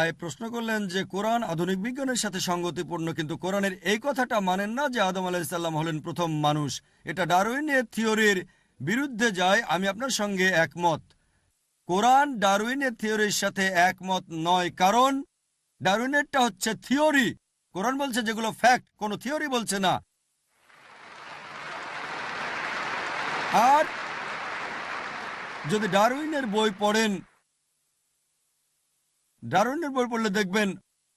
ভাই প্রশ্ন করলেন যে কোরআন আধুনিক বিজ্ঞানের সাথে সঙ্গতিপূর্ণ, কিন্তু কোরআনের এই কথাটা মানেন না যে আদম আলাহিসাল্লাম হলেন প্রথম মানুষ। এটা ডারউইনের থিওরির বিরুদ্ধে যায়, আমি আপনার সঙ্গে একমত। কোরআন ডারউইনের থিওরির সাথে একমত নয়, কারণ ডারউইনেরটা হচ্ছে থিওরি। কোরআন বলছে যেগুলো ফ্যাক্ট, কোনো থিওরি বলছে না। আর যদি ডারউইনের বই পড়েন ডারউইনের বই পড়লে দেখবেন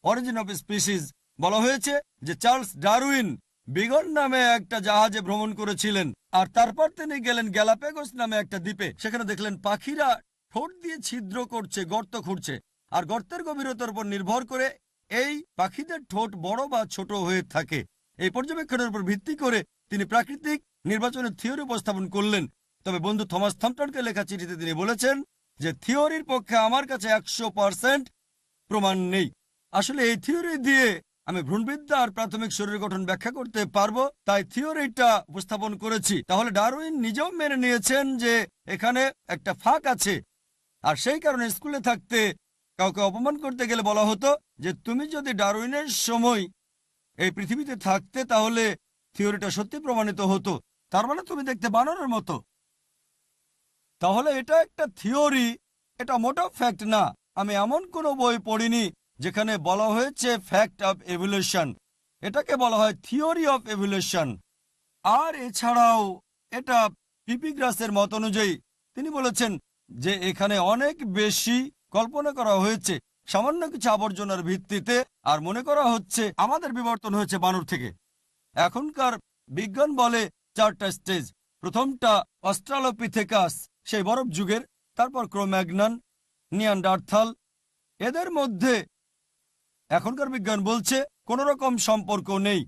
অরিজিন অফ স্পিসিস বলা হয়েছে যে চার্লস ডারউইন বিগন নামে একটা জাহাজে ভ্রমণ করেছিলেন। আর তারপর তিনি গেলেন গ্যালাপেগোস নামে একটা দ্বীপে। সেখানে দেখলেন পাখিরা ঠোঁট দিয়ে ছিদ্র করছে, গর্ত খুঁড়ছে। আর গর্তের গভীরতার উপর নির্ভর করে এই পাখিদের ঠোঁট বড় বা ছোট হয়ে থাকে। এই পর্যবেক্ষণের উপর ভিত্তি করে তিনি প্রাকৃতিক নির্বাচনের থিওরি উপস্থাপন করলেন। তবে বন্ধু থমাস থম্পটনকে লেখা চিঠিতে তিনি বলেছেন যে থিওরির পক্ষে আমার কাছে একশো পার্সেন্ট প্রমাণ নেই। আসলে এই থিওরি দিয়ে আমি ভ্রূণবিদ্যা আর প্রাথমিক শরীর গঠন ব্যাখ্যা করতে পারব, তাই থিওরিটা উপস্থাপন করেছি। তাহলে ডারউইন নিজেও মেনে নিয়েছেন যে এখানে একটা ফাঁক আছে, আর সেই কারণে স্কুলে থাকতে কাউকে অপমান করতে গেলে বলা হতো যে তুমি যদি ডারউইনের সময় এই পৃথিবীতে থাকতে তাহলে থিওরিটা সত্যি প্রমাণিত হতো। তার মানে তুমি দেখতে বানরের মতো। তাহলে এটা একটা থিওরি। এটা মোটো ফ্যাক্ট না। আমি এমন কোনো বই পড়িনি যেখানে বলা হয়েছে ফ্যাক্ট অফ এভলিউশন এটাকে বলা হয় থিওরি অফ এভলিউশন আর এছাড়াও এটা পিপিগ্রাসের মত অনুযায়ী তিনি বলেছেন যে এখানে অনেক বেশি কল্পনা করা হয়েছে, সামান্য কিছু আবর্জনার ভিত্তিতে, আর মনে করা হচ্ছে আমাদের বিবর্তন হয়েছে বানর থেকে। এখনকার বিজ্ঞান বলে চারটা স্টেজ প্রথমটা অস্ট্রালোপিথেকাস সেই বরফ যুগের, তারপর ক্রোম্যাগনান, নিয়ান্ডার্থাল, এদের মধ্যে এখনকার বিজ্ঞান বলছে কোন রকম সম্পর্ক নেই।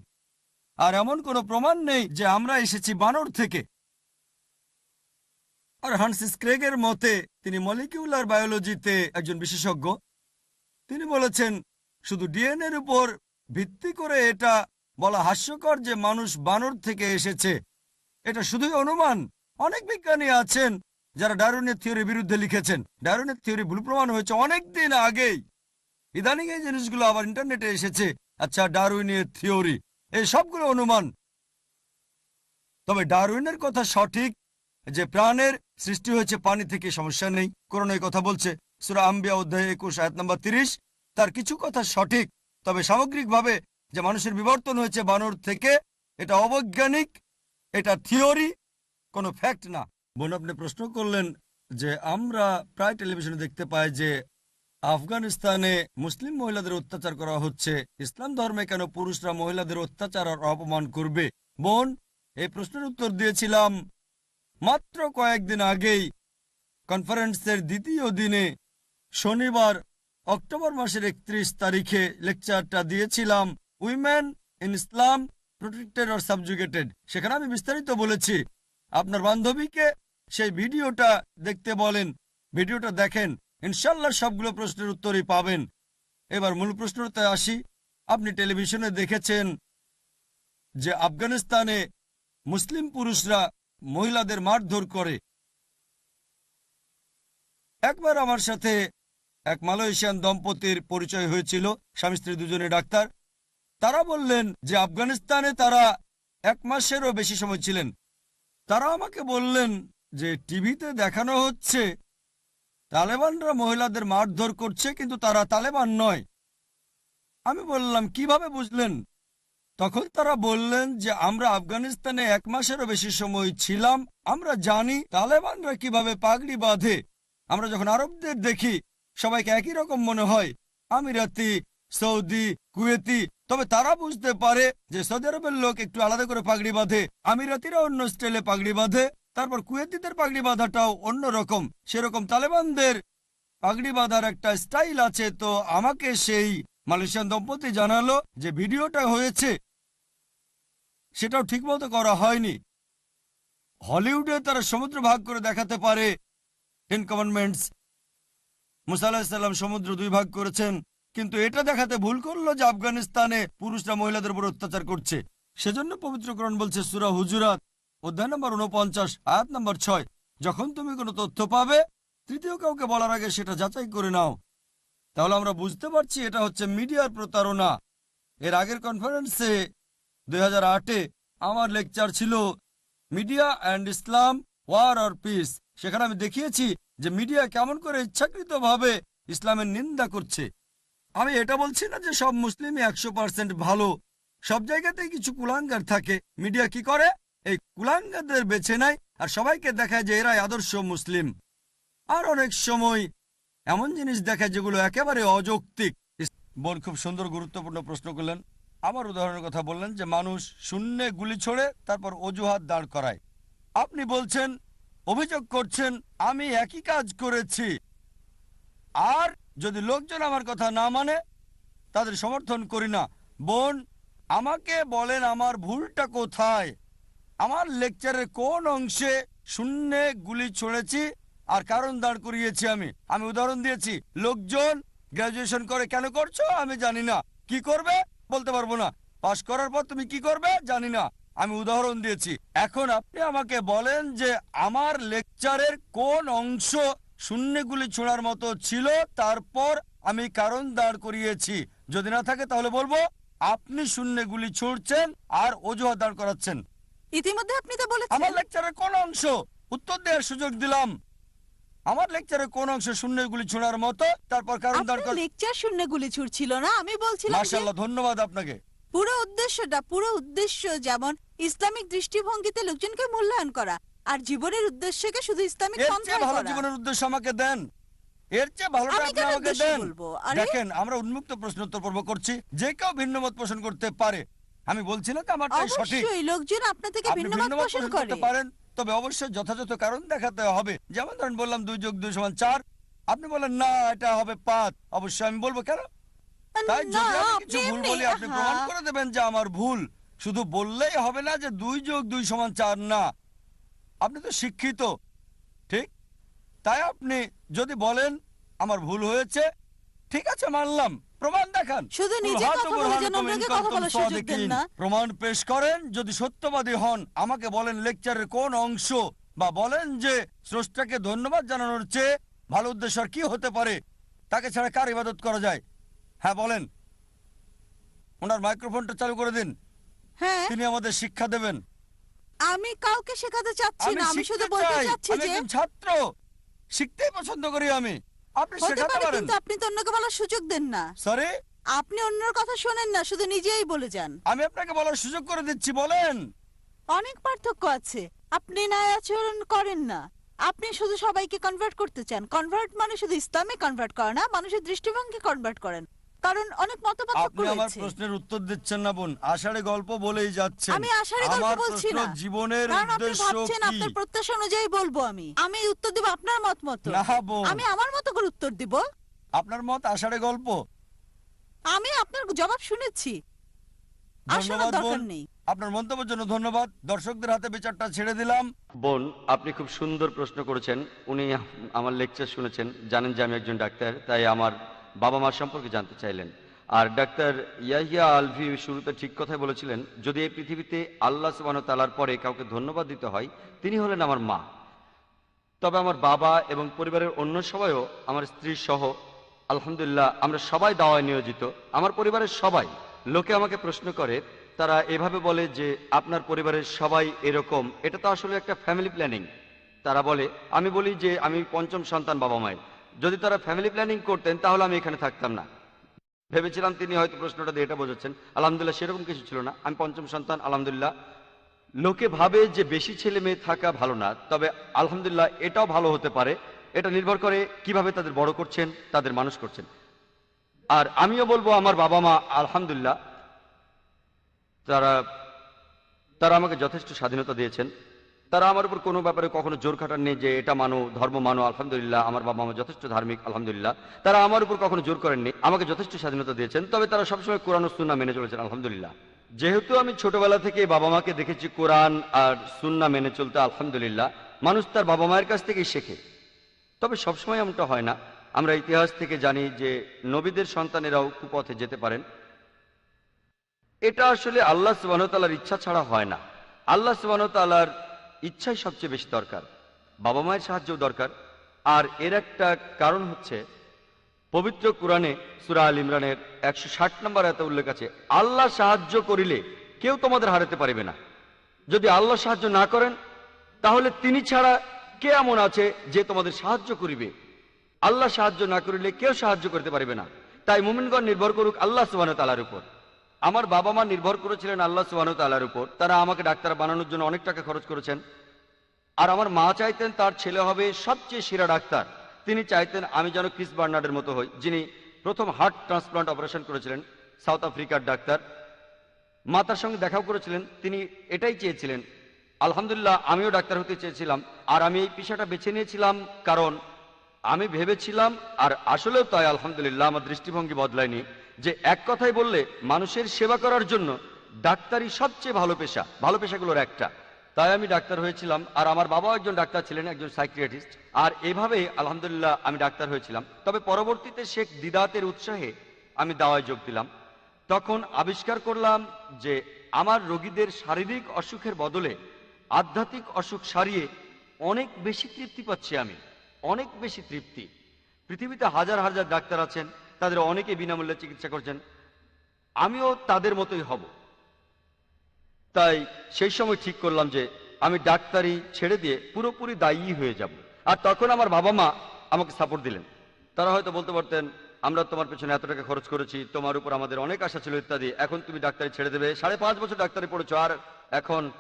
আর এমন কোনো প্রমাণ নেই যে আমরা এসেছি বানর থেকে। আর হান্সিস ক্রেগের মতে তিনি মলিকিউলার বায়োলজিতে একজন বিশেষজ্ঞ। তিনি বলেছেন, শুধু ডিএনএর উপর ভিত্তি করে এটা বলা হাস্যকর যে মানুষ বানর থেকে এসেছে। এটা শুধুই অনুমান। অনেক বিজ্ঞানী আছেন যারা ডারুনের থিওরির বিরুদ্ধে লিখেছেন ডারুনের থিওরি ভুল প্রমাণ হয়েছে অনেকদিন আগেই। ইদানিং এই জিনিসগুলো আবার ইন্টারনেটে এসেছে। আচ্ছা ডারউইনের থিওরি এই সবগুলো অনুমান। তবে ডারউইনের কথা সঠিক যে প্রাণের সৃষ্টি হয়েছে, পানি থেকে সমস্যা নেই। করোনা কথা বলছে। সুরা আম্বিয়া অধ্যায় একুশ, আয়াত নম্বর তিরিশ। তার কিছু কথা সঠিক, তবে সামগ্রিকভাবে যে মানুষের বিবর্তন হয়েছে বানর থেকে, এটা অবৈজ্ঞানিক, এটা থিওরি, কোনো ফ্যাক্ট না। বোন, আপনি প্রশ্ন করলেন যে আমরা প্রায় টেলিভিশনে দেখতে পাই যে আফগানিস্তানে মুসলিম মহিলাদের অত্যাচার করা হচ্ছে। ইসলাম ধর্মে কেন পুরুষরা মহিলাদের অত্যাচার আর অপমান করবে? বোন, এই প্রশ্নের উত্তর দিয়েছিলাম মাত্র কয়েকদিন আগেই কনফারেন্সের দ্বিতীয় দিনে শনিবার, অক্টোবর মাসের একত্রিশ তারিখে লেকচারটা দিয়েছিলাম women in Islam protected or subjugated. সেখানে আমি বিস্তারিত বলেছি। আপনার বান্ধবীকে সেই ভিডিওটা দেখতে বলেন, ভিডিওটা দেখেন, ইনশাল্লাহ সবগুলো প্রশ্নের উত্তরই পাবেন। এবার মূল প্রশ্নতে আসি। আপনি টেলিভিশনে দেখেছেন যে আফগানিস্তানে মুসলিম পুরুষরা মহিলাদের মারধর করে। একবার আমার সাথে এক মালয়েশিয়ান দম্পতির পরিচয় হয়েছিল, স্বামী স্ত্রী দুজনে ডাক্তার। তারা বললেন যে আফগানিস্তানে তারা এক মাসেরও বেশি সময় ছিলেন। তারা আমাকে বললেন যে টিভিতে দেখানো হচ্ছে, তালেবানরা মহিলাদের মারধর করছে, কিন্তু তারা তালেবান নয়। আমি বললাম, কীভাবে বুঝলেন? তখন তারা বললেন যে, আমরা আফগানিস্তানে এক মাসেরও বেশি সময় ছিলাম। আমরা জানি তালেবানরা কীভাবে পাগড়ি বাঁধে। আমরা যখন আরবদের দেখি, সবাইকে একই রকম মনে হয়। আমিরাতি, সৌদি, কুয়েতি, তবে তারা বুঝতে পারে যে, সৌদি আরবের লোক একটু আলাদা করে পাগড়ি বাঁধে। আমিরাতিরা অন্য স্টাইলে পাগড়ি বাঁধে। তারপর কুয়েতিদের পাগড়ি বাঁধাটাও অন্য রকম সেরকম তালেবানদের পাগড়ি বাঁধার একটা স্টাইল আছে, তো আমাকে সেই মালয়েশিয়ান দম্পতি জানালো যে ভিডিওটা হয়েছে, সেটাও ঠিকমতো করা হয়নি। হলিউডে তারা সমুদ্র ভাগ করে দেখাতে পারে টেন কমান্ডমেন্টস মুসা আলাহিসাল্লাম সমুদ্র দুই ভাগ করেছেন, কিন্তু এটা দেখাতে ভুল করল যে আফগানিস্তানে পুরুষরা মহিলাদের উপর অত্যাচার করছে। সেজন্য পবিত্রকরণ বলছে, সুরা হুজুরাত। অধ্যায় নম্বর উনপঞ্চাশ, আয়াত নম্বর ছয়। যখন তুমি কোনো তথ্য পাবে, তৃতীয় কাউকে বলার আগে সেটা যাচাই করে নাও। তাহলে আমরা বুঝতে পারছি এটা হচ্ছে মিডিয়ার প্রতারণা। এর আগের কনফারেন্সে দুই আমার লেকচার ছিল media and Islam war or peace সেখানে আমি দেখিয়েছি যে মিডিয়া কেমন করে ইচ্ছাকৃতভাবে ইসলামের নিন্দা করছে। আমি এটা বলছি না যে সব মুসলিমই একশো পার্সেন্ট ভালো। সব জায়গাতেই কিছু কুলাঙ্গার থাকে। মিডিয়া কি করে? এই কুলাঙ্গারদের বেছে নেয় আর সবাইকে দেখায় যে এরাই আদর্শ মুসলিম। আর অনেক সময় এমন জিনিস দেখায় যেগুলো একেবারে অযৌক্তিক। বোন খুব সুন্দর গুরুত্বপূর্ণ প্রশ্ন করলেন। আমার উদাহরণের কথা বললেন যে মানুষ শূন্যে গুলি ছোড়ে, তারপর অজুহাত দাঁড় করায়। আপনি বলছেন, অভিযোগ করছেন, আমি একই কাজ করেছি। আর যদি লোকজন আমার কথা না মানে তাদের সমর্থন করি না। বোন, আমাকে বলেন আমার ভুলটা কোথায়? আমার লেকচারের কোন অংশে শূন্যে গুলি ছড়েছি আর কারণ দাঁড় করিয়েছি আমি? আমি উদাহরণ দিয়েছি, লোকজন গ্রাজুয়েশন করে কেন করছ? আমি জানি না। কি করবে? বলতে পারব না। পাশ করার পর তুমি কি করবে? জানি না। আমি উদাহরণ দিয়েছি। এখন আপনি আমাকে বলেন যে আমার লেকচারের কোন অংশ শূন্যগুলি ছোড়ার মতো ছিল, তারপর আমি কারণ দাঁড় করিয়েছি। যদি না থাকে তাহলে বলব, আপনি শূন্যগুলি ছুড়ছেন আর অজুহাত দাঁড় করাচ্ছেন। ইতিমধ্যে আপনি তো আমার বলেছেন লেকচারের কোন অংশ? উত্তর দেওয়ার সুযোগ দিলাম। আমার কোন অংশ শূন্যগুলি ছোড়ার মতো? তারপর কারণ দাঁড় আপনার কর লেকচার শূন্য গুলি ছুটছিল না আমি বলছিলাম যে মাশাল্লাহ ধন্যবাদ আপনাকে। পুরো উদ্দেশ্যটা পুরো উদ্দেশ্য যেমন ইসলামিক দৃষ্টিভঙ্গিতে লোকজনকে মূল্যায়ন করা আর জীবনের উদ্দেশ্যকে শুধু ইসলামিক পন্থায় ভালো জীবনের উদ্দেশ্য আমাকে দেন। এর চেয়ে ভালোটা আপনি আমাকে দেন। দেখেন আমরা উন্মুক্ত প্রশ্নোত্তর পর্ব করছি। যে কেউ ভিন্ন মত পোষণ করতে পারে আমি বলছি না আমারটাই সঠিক। অবশ্যই লোকজন আপনা থেকে ভিন্ন মত পোষণ করে করতে পারেন তবে অবশ্যই যথাযথ কারণ দেখাতে হবে। যেমন ধরেন বললাম দুই যোগ দুই সমান চার আপনি বলেন না এটা হবে পাঁচ। অবশ্যই আমি বলব কেন? তাই যদি আমি আপনি কিছু ভুল বলি আপনি প্রমাণ। করে দেবেন যে আমার ভুল শুধু বললেই হবে না যে দুই যোগ দুই সমান চার না। আপনি তো শিক্ষিত ঠিক? তাই আপনি যদি বলেন আমার ভুল হয়েছে ঠিক আছে মানলাম। প্রমাণ দেখান। শুধু নিজে কথা বলে যেন অন্যকে কথা বলার সুযোগ দেন না। প্রমাণ পেশ করেন? যদি সত্যবাদী হন আমাকে বলেন লেকচারের কোন অংশ বা বলেন যে স্রষ্টাকে ধন্যবাদ জানানোর চেয়ে ভালো উদ্দেশ্য আর কি হতে পারে তাকে ছাড়া কার ইবাদত করা যায়? হ্যাঁ বলেন। ওনার মাইক্রোফোনটা চালু করে দিন। হ্যাঁ। তিনি আমাদের শিক্ষা দেবেন। আমি কাউকে শেখাতে চাচ্ছি না আমি শুধু বলতে চাচ্ছি যে ছাত্র। শিখতেই পছন্দ করি আমি। আপনি হতে শেখাতে পারেন কিন্তু আপনি তো অন্যকে বলার সুযোগ দেন না। সরি আপনি অন্যের কথা শোনেন না শুধু নিজেই বলে যান। আমি আপনাকে বলার সুযোগ করে দিচ্ছি বলেন। অনেক পার্থক্য আছে। আপনি ন্যায় আচরণ করেন না। আপনি শুধু সবাইকে কনভার্ট করতে চান। কনভার্ট মানে শুধু ইসলামে কনভার্ট করে না মানুষের দৃষ্টিভঙ্গি কনভার্ট করেন। কারণ অনেক মতপার্থক্য আপনি আমার রয়েছে। প্রশ্নের উত্তর দিচ্ছেন না বোন। আষাঢ়ে গল্প বলেই যাচ্ছেন। আমি আশারে গল্প আমার বলছি প্রশ্ন না। জীবনের কারণ আপনি উদ্দেশ্য ভাবছেন কি? আপনার প্রত্যাশা অনুযায়ী বলব আমি। আমি উত্তর দেব আপনার মত মতো। না বোন। আমি আমার মতো করে উত্তর দিব? আপনার মত আষাঢ়ে গল্প? আমি আপনার জবাব শুনেছি। ধন্যবাদ দরকার বোন নেই। আপনার মন্তব্যের জন্য ধন্যবাদ। দর্শকদের হাতে বিচারটা ছেড়ে দিলাম। বোন আপনি খুব সুন্দর প্রশ্ন করেছেন। উনি আমার লেকচার শুনেছেন। জানেন যে আমি একজন ডাক্তার তাই আমার বাবা মার সম্পর্কে জানতে চাইলেন। আর ডাক্তার ইয়াহিয়া আলভি শুরুতে ঠিক কথাই বলেছিলেন, যদি এই পৃথিবীতে আল্লাহ সুবাহ তালার পরে কাউকে ধন্যবাদ দিতে হয়, তিনি হলেন আমার মা। তবে আমার বাবা এবং পরিবারের অন্য সবাইও আমার স্ত্রী সহ, আলহামদুলিল্লাহ, আমরা সবাই দাওয়ায় নিয়োজিত। আমার পরিবারের সবাই লোকে আমাকে প্রশ্ন করে, তারা এভাবে বলে যে, আপনার পরিবারের সবাই এরকম। এটা তো আসলে একটা ফ্যামিলি প্ল্যানিং তারা বলে, আমি বলি যে, আমি পঞ্চম সন্তান বাবা মায়ের। যদি তারা ফ্যামিলি প্ল্যানিং করতেন, তাহলে আমি এখানে থাকতাম না। ভেবেছিলাম তিনি হয়তো প্রশ্নটা দিয়ে এটা বোঝাচ্ছেন। আলহামদুলিল্লাহ, সেরকম কিছু ছিল না। আমি পঞ্চম সন্তান, আলহামদুলিল্লাহ। লোকে ভাবে যে বেশি ছেলে মেয়ে থাকা ভালো না, তবে আলহামদুলিল্লাহ এটাও ভালো হতে পারে। এটা নির্ভর করে কীভাবে তাদের বড় করছেন, তাদের মানুষ করছেন। আর আমিও বলব, আমার বাবা মা, আলহামদুলিল্লাহ, তারা তারা আমাকে যথেষ্ট স্বাধীনতা দিয়েছেন। তারা আমার উপর কোনো ব্যাপারে কখনো জোর খাটাননি যে এটা মানো, ধর্ম মানো, আলহামদুলিল্লাহ, আমার বাবা মা যথেষ্ট ধার্মিক, আলহামদুলিল্লাহ। তারা আমার উপর কখনো জোর করেননি, আমাকে যথেষ্ট স্বাধীনতা দিয়েছেন, তবে তারা সবসময় কোরআন সুন্না মেনে চলেছেন, আলহামদুলিল্লাহ। যেহেতু আমি ছোটবেলা থেকে বাবা মাকে দেখেছি কোরআন আর সুন্না মেনে চলতে, আলহামদুলিল্লাহ, মানুষ তার বাবা মায়ের কাছ থেকেই শেখে। তবে সবসময় এমনটা হয় না। আমরা ইতিহাস থেকে জানি যে নবীদের সন্তানেরাও কুপথে যেতে পারেন। এটা আসলে আল্লাহ সুবাহতালার ইচ্ছা ছাড়া হয় না। আল্লাহ সুবাহতালার ইচ্ছাই সবচেয়ে বেশি দরকার। বাবা মায়ের সাহায্য দরকার। আর এর একটা কারণ হচ্ছে, পবিত্র কোরআনে সুরা আল ইমরানের একশো ষাট নম্বর এত উল্লেখ আছে, আল্লাহ সাহায্য করিলে কেউ তোমাদের হারাতে পারবে না। যদি আল্লাহ সাহায্য না করেন, তাহলে তিনি ছাড়া কে এমন আছে যে তোমাদের সাহায্য করিবে? আল্লাহ সাহায্য না করিলে কেউ সাহায্য করতে পারবে না। তাই মুমিনগণ নির্ভর করুক আল্লাহ সুবাহ তালার উপর। আমার বাবা মা নির্ভর করেছিলেন আল্লাহ সুবাহ তালার উপর। তারা আমাকে ডাক্তার বানানোর জন্য অনেক টাকা খরচ করেছেন। আর আমার মা চাইতেন তার ছেলে হবে সবচেয়ে সেরা ডাক্তার। তিনি চাইতেন আমি যেন ক্রিস বার্নার্ডের মতো হই, যিনি প্রথম হার্ট ট্রান্সপ্লান্ট অপারেশন করেছিলেন, সাউথ আফ্রিকার ডাক্তার। মা তার সঙ্গে দেখাও করেছিলেন, তিনি এটাই চেয়েছিলেন। আলহামদুলিল্লাহ, আমিও ডাক্তার হতে চেয়েছিলাম, আর আমি এই পেশাটা বেছে নিয়েছিলাম কারণ আমি ভেবেছিলাম, আর আসলেও তাই, আলহামদুলিল্লাহ, আমার দৃষ্টিভঙ্গি বদলায়নি। যে এক কথাই বললে, মানুষের সেবা করার জন্য ডাক্তারই সবচেয়ে ভালো পেশা। ভালো পেশাগুলোর একটা। তাই আমি ডাক্তার হয়েছিলাম, আর আমার বাবাও একজন ডাক্তার ছিলেন, একজন সাইক্রিয়াটিস্ট আর এভাবেই, আলহামদুলিল্লাহ, আমি ডাক্তার হয়েছিলাম। তবে পরবর্তীতে শেখ দিদাতের উৎসাহে আমি দাওয়ায় যোগ দিলাম। তখন আবিষ্কার করলাম যে, আমার রোগীদের শারীরিক অসুখের বদলে আধ্যাত্মিক অসুখ সারিয়ে অনেক বেশি তৃপ্তি পাচ্ছি আমি। অনেক বেশি তৃপ্তি। পৃথিবীতে হাজার হাজার ডাক্তার আছেন তাদের অনেকে বিনামূল্যে চিকিৎসা করছেন। আমিও তাদের মতোই হব। তাই সেই সময় ঠিক করলাম যে আমি ডাক্তারি ছেড়ে দিয়ে পুরোপুরি দায়ী হয়ে যাব। আর তখন আমার বাবা মা আমাকে সাপোর্ট দিলেন। তারা হয়তো বলতে পারতেন, আমরা তোমার পেছনে এত টাকা খরচ করেছি, তোমার উপর আমাদের অনেক আশা ছিল ইত্যাদি। এখন তুমি ডাক্তারি ছেড়ে দেবে। সাড়ে পাঁচ বছর ডাক্তারি পড়েছো। আর এখন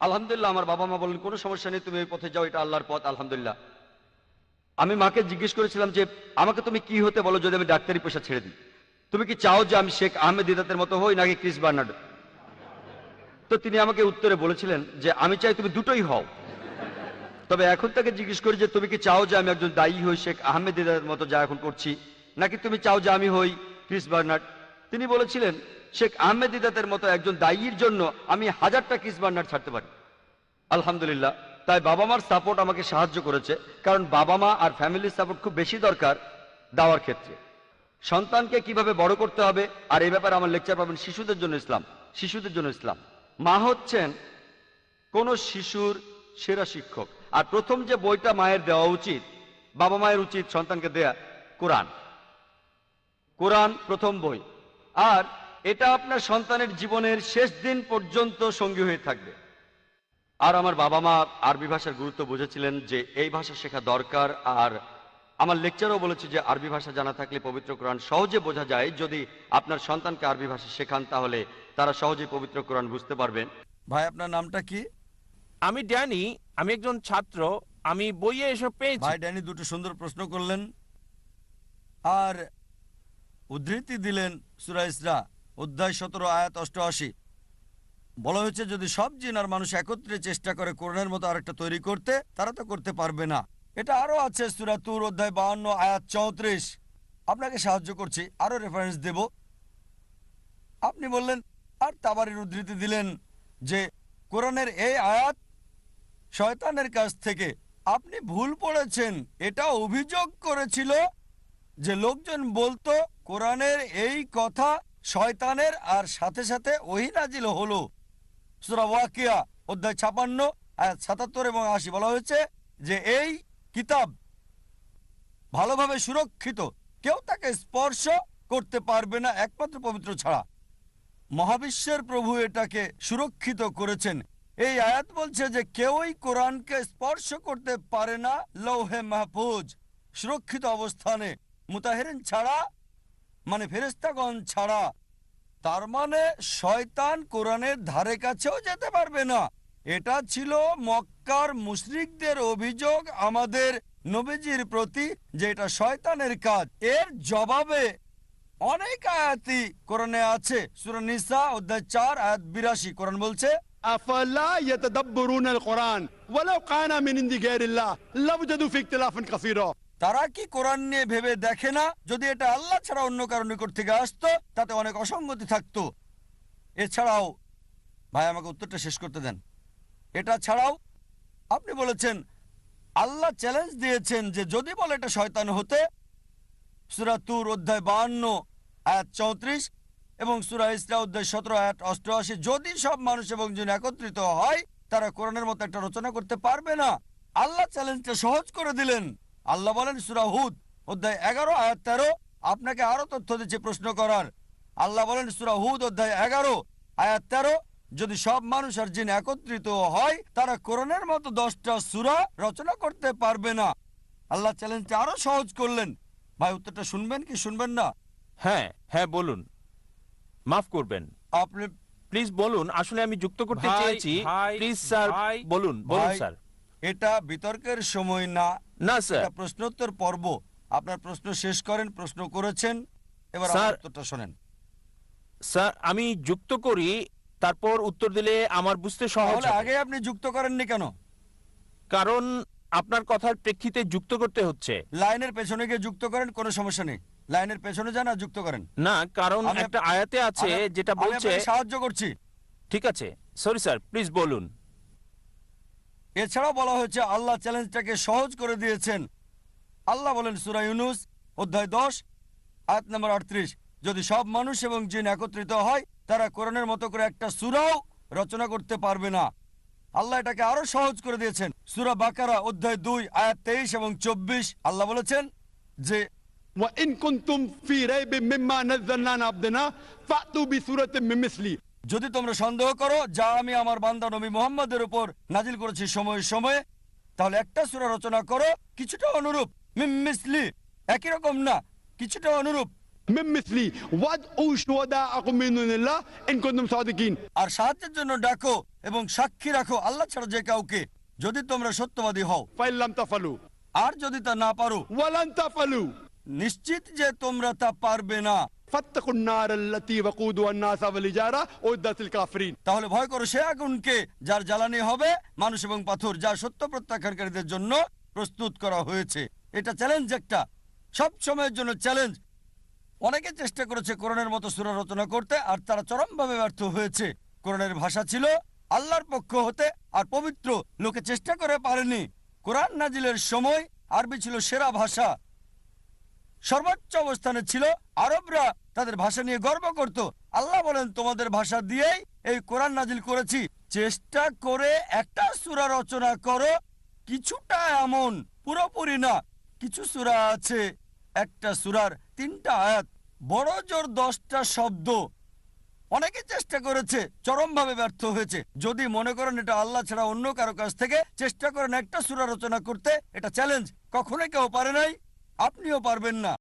আলহামদুলিল্লাহ আমার বাবা মা বললেন, কোনো সমস্যা নেই, তুমি এই পথে যাও, এটা আল্লাহর পথ, আলহামদুলিল্লাহ। আমি মাকে জিজ্ঞেস করেছিলাম যে, আমাকে তুমি কি হতে বলো যদি আমি ডাক্তারি পেশা ছেড়ে দিই? তুমি কি চাও যে আমি শেখ আহমেদ দিদাতের মতো হই নাকি ক্রিস বার্নার্ড? তো তিনি আমাকে উত্তরে বলেছিলেন যে, আমি চাই তুমি দুটোই হও। তবে এখন তাকে জিজ্ঞেস করি যে, তুমি কি চাও যে আমি একজন দায়ী হই শেখ আহমেদ দিদার মতো যা এখন করছি, নাকি তুমি চাও যে আমি হই ক্রিস বার্নার্ড? তিনি বলেছিলেন, শেখ আহমেদ দিদাতের মতো একজন দায়ীর জন্য আমি হাজারটা ক্রিস বার্নার্ড ছাড়তে পারি। আলহামদুলিল্লাহ তাই বাবা মার সাপোর্ট আমাকে সাহায্য করেছে, কারণ বাবা মা আর ফ্যামিলির সাপোর্ট খুব বেশি দরকার দেওয়ার ক্ষেত্রে। সন্তানকে কীভাবে বড় করতে হবে, আর এই ব্যাপারে আমার লেকচার পাবেন শিশুদের জন্য ইসলাম, শিশুদের জন্য ইসলাম। মা হচ্ছেন কোন শিশুর সেরা শিক্ষক, আর প্রথম যে বইটা মায়ের দেওয়া উচিত, বাবা মায়ের উচিত সন্তানকে দেয়া, কোরআন। কোরআন প্রথম বই, আর এটা আপনার সন্তানের জীবনের শেষ দিন পর্যন্ত সঙ্গী হয়ে থাকবে। আর আমার বাবা মা আরবি ভাষার গুরুত্ব বুঝেছিলেন যে এই ভাষা শেখা দরকার আর আমার লেকচারও বলেছে যে আরবি ভাষা জানা থাকলে পবিত্র কোরআন সহজে বোঝা যায়। যদি আপনার সন্তানকে আরবি ভাষা শেখান তাহলে তারা সহজেই পবিত্র কোরআন বুঝতে পারবেন ভাই আপনার নামটা কি? আমি ড্যানি আমি একজন ছাত্র আমি বইয়ে এসব পেয়েছি। ভাই ড্যানি দুটো সুন্দর প্রশ্ন করলেন। আর উদ্ধৃতি দিলেন সুরা ইসরা অধ্যায় সতেরো আয়াত অষ্টআশি। বলা হয়েছে, যদি সব জিন আর মানুষ একত্রে চেষ্টা করে কোরআনের মতো আরেকটা তৈরি করতে, তারা তো করতে পারবে না। এটা আরও আছে সুরা তুর অধ্যায় বাহান্ন আয়াত চৌত্রিশ। আপনাকে সাহায্য করছি আরও রেফারেন্স দেব। আপনি বললেন, আর তাবারের উদ্ধৃতি দিলেন যে, কোরআনের এই আয়াত শয়তানের কাছ থেকে, আপনি ভুল পড়েছেন, এটা অভিযোগ করেছিল যে লোকজন বলতো, কোরআনের এই কথা শয়তানের আর সাথে সাথে ওহি নাজিল হলো। সুরা ওয়াকিয়া, অধ্যায় ছাপান্ন সাতাত্তর এবং আশি, বলা হয়েছে যে এই কিতাব ভালোভাবে সুরক্ষিত। কেউ তাকে স্পর্শ করতে পারবে না, একমাত্র পবিত্র ছাড়া। মহাবিশ্বের প্রভু এটাকে সুরক্ষিত করেছেন। এই আয়াত বলছে যে কেউই কোরআনকে স্পর্শ করতে পারে না লৌহে মাহফুজ, সুরক্ষিত অবস্থানে। মুতাহেরিন ছাড়া মানে ফেরেস্তাগণ ছাড়া তার মানে শয়তান কোরআনের ধারে কাছেও যেতে পারবে না এটা ছিল মক্কার মুশরিকদের অভিযোগ আমাদের নবীজির প্রতি যে এটা শয়তানের কাজ এর জবাবে অনেক আয়াতি কোরআনে আছে সূরা নিসা অধ্যায় চার আয়াত বিরাশি কোরআন বলছে أفلا يتدبرون القرآن ولو كان من عند غير الله لوجدوا في اختلافا كثيرا তারা কি কোরআন নিয়ে ভেবে দেখে না? যদি এটা আল্লাহ ছাড়া অন্য কারও নিকট থেকে আসতো, তাতে অনেক অসঙ্গতি থাকতো। এছাড়াও, ভাই, আমাকে উত্তরটা শেষ করতে দেন। এটা ছাড়াও, আপনি বলেছেন, আল্লাহ চ্যালেঞ্জ দিয়েছেন যে যদি বলে এটা শয়তান হতে, সুরা তুর অধ্যায় বাহান্ন, আয়াত চৌত্রিশ এবং সুরা ইসরা অধ্যায় সতেরো, আয়াত অষ্টআশি, যদি সব মানুষ এবং জন একত্রিত হয়, তারা কোরআনের মতো একটা রচনা করতে পারবে না। আল্লাহ চ্যালেঞ্জটা সহজ করে দিলেন। আল্লাহ বলেন সুরা হুদ অধ্যায় এগারো আয়াত তেরো। আপনাকে আরও তথ্য দিচ্ছে প্রশ্ন করার। আল্লাহ বলেন সুরা হুদ অধ্যায় এগারো আয়াত তেরো যদি সব মানুষ আর জিন একত্রিত হয় তারা কোরআনের মতো দশটা সুরা রচনা করতে পারবে না। আল্লাহ চ্যালেঞ্জটা আরও সহজ করলেন। ভাই উত্তরটা শুনবেন কি শুনবেন না? হ্যাঁ হ্যাঁ বলুন। মাফ করবেন। আপনি প্লিজ বলুন আসলে আমি যুক্ত করতে চেয়েছি। প্লিজ স্যার ভাই। বলুন বলুন স্যার। এটা বিতর্কের সময় না না স্যার। এটা প্রশ্নোত্তর পর্ব। আপনার প্রশ্ন শেষ করেন প্রশ্ন করেছেন এবার স্যার, উত্তরটা শোনেন। স্যার আমি যুক্ত করি তারপর উত্তর দিলে আমার বুঝতে সহজ তাহলে হবে। আগে আপনি যুক্ত করেননি কেন? কারণ আপনার কথার প্রেক্ষিতে যুক্ত করতে হচ্ছে। লাইনের পেছনে গিয়ে যুক্ত করেন কোনো সমস্যা নেই। লাইনের পেছনে যান আর যুক্ত করেন। না কারণ আমি- একটা আয়াতে আছে আমি- যেটা আমি বলছে আপনাকে সাহায্য করছি। ঠিক আছে। সরি স্যার প্লিজ বলুন। এছাড়াও বলা হয়েছে আল্লাহ চ্যালেঞ্জটাকে সহজ করে দিয়েছেন আল্লাহ বলেন সুরা ইউনুস অধ্যায় দশ আয়াত নম্বর আটত্রিশ যদি সব মানুষ এবং জিন একত্রিত হয় তারা কোরআনের মতো করে একটা সুরাও রচনা করতে পারবে না আল্লাহ এটাকে আরো সহজ করে দিয়েছেন সুরা বাকারা অধ্যায় দুই আয়াত তেইশ এবং চব্বিশ আল্লাহ বলেছেন যে وإن كنتم في ريب مما نزلنا على عبدنا فأتوا بسورة من مثلي যদি তোমরা সন্দেহ করো যা আমি আমার বান্দা নবী মোহাম্মদের উপর নাজিল করেছি সময়ে সময়ে তাহলে একটা সুরা রচনা করো কিছুটা অনুরূপ। মিমিসলি একই রকম না কিছুটা অনুরূপ। আর সাহায্যের জন্য ডাকো এবং সাক্ষী রাখো আল্লাহ ছাড়া যে কাউকে যদি তোমরা সত্যবাদী হও। আর যদি তা না পারো নিশ্চিত যে তোমরা তা পারবে না। তাহলে ভয় করো সে আগুনকে যার জ্বালানি হবে, মানুষ এবং পাথর যা সত্য প্রত্যাখ্যানকারীদের জন্য প্রস্তুত করা হয়েছে। এটা চ্যালেঞ্জ একটা। সব সময়ের জন্য চ্যালেঞ্জ অনেকে চেষ্টা করেছে করোনার মতো সুরা রচনা করতে, আর তারা চরমভাবে ব্যর্থ হয়েছে। করোনার ভাষা ছিল আল্লাহর পক্ষ হতে, আর পবিত্র। লোকে চেষ্টা করে পারেনি। কোরআন নাজিলের সময় আরবি ছিল সেরা ভাষা। সর্বোচ্চ অবস্থানে ছিল আরবরা। তাদের ভাষা নিয়ে গর্ব করত। আল্লাহ বলেন, তোমাদের ভাষা দিয়েই এই কোরআন নাজিল করেছি। চেষ্টা করে একটা সূরা রচনা করো। কিছুটা এমন, পুরোপুরি না। কিছু সূরা আছে, একটা সুরার তিনটা আয়াত, বড় জোর দশটা শব্দ। অনেকে চেষ্টা করেছে, চরমভাবে ব্যর্থ হয়েছে। যদি মনে করেন এটা আল্লাহ ছাড়া অন্য কারও কাছ থেকে, চেষ্টা করেন একটা সূরা রচনা করতে। এটা চ্যালেঞ্জ কখনো কেউ পারে নাই। আপনিও পারবেন না।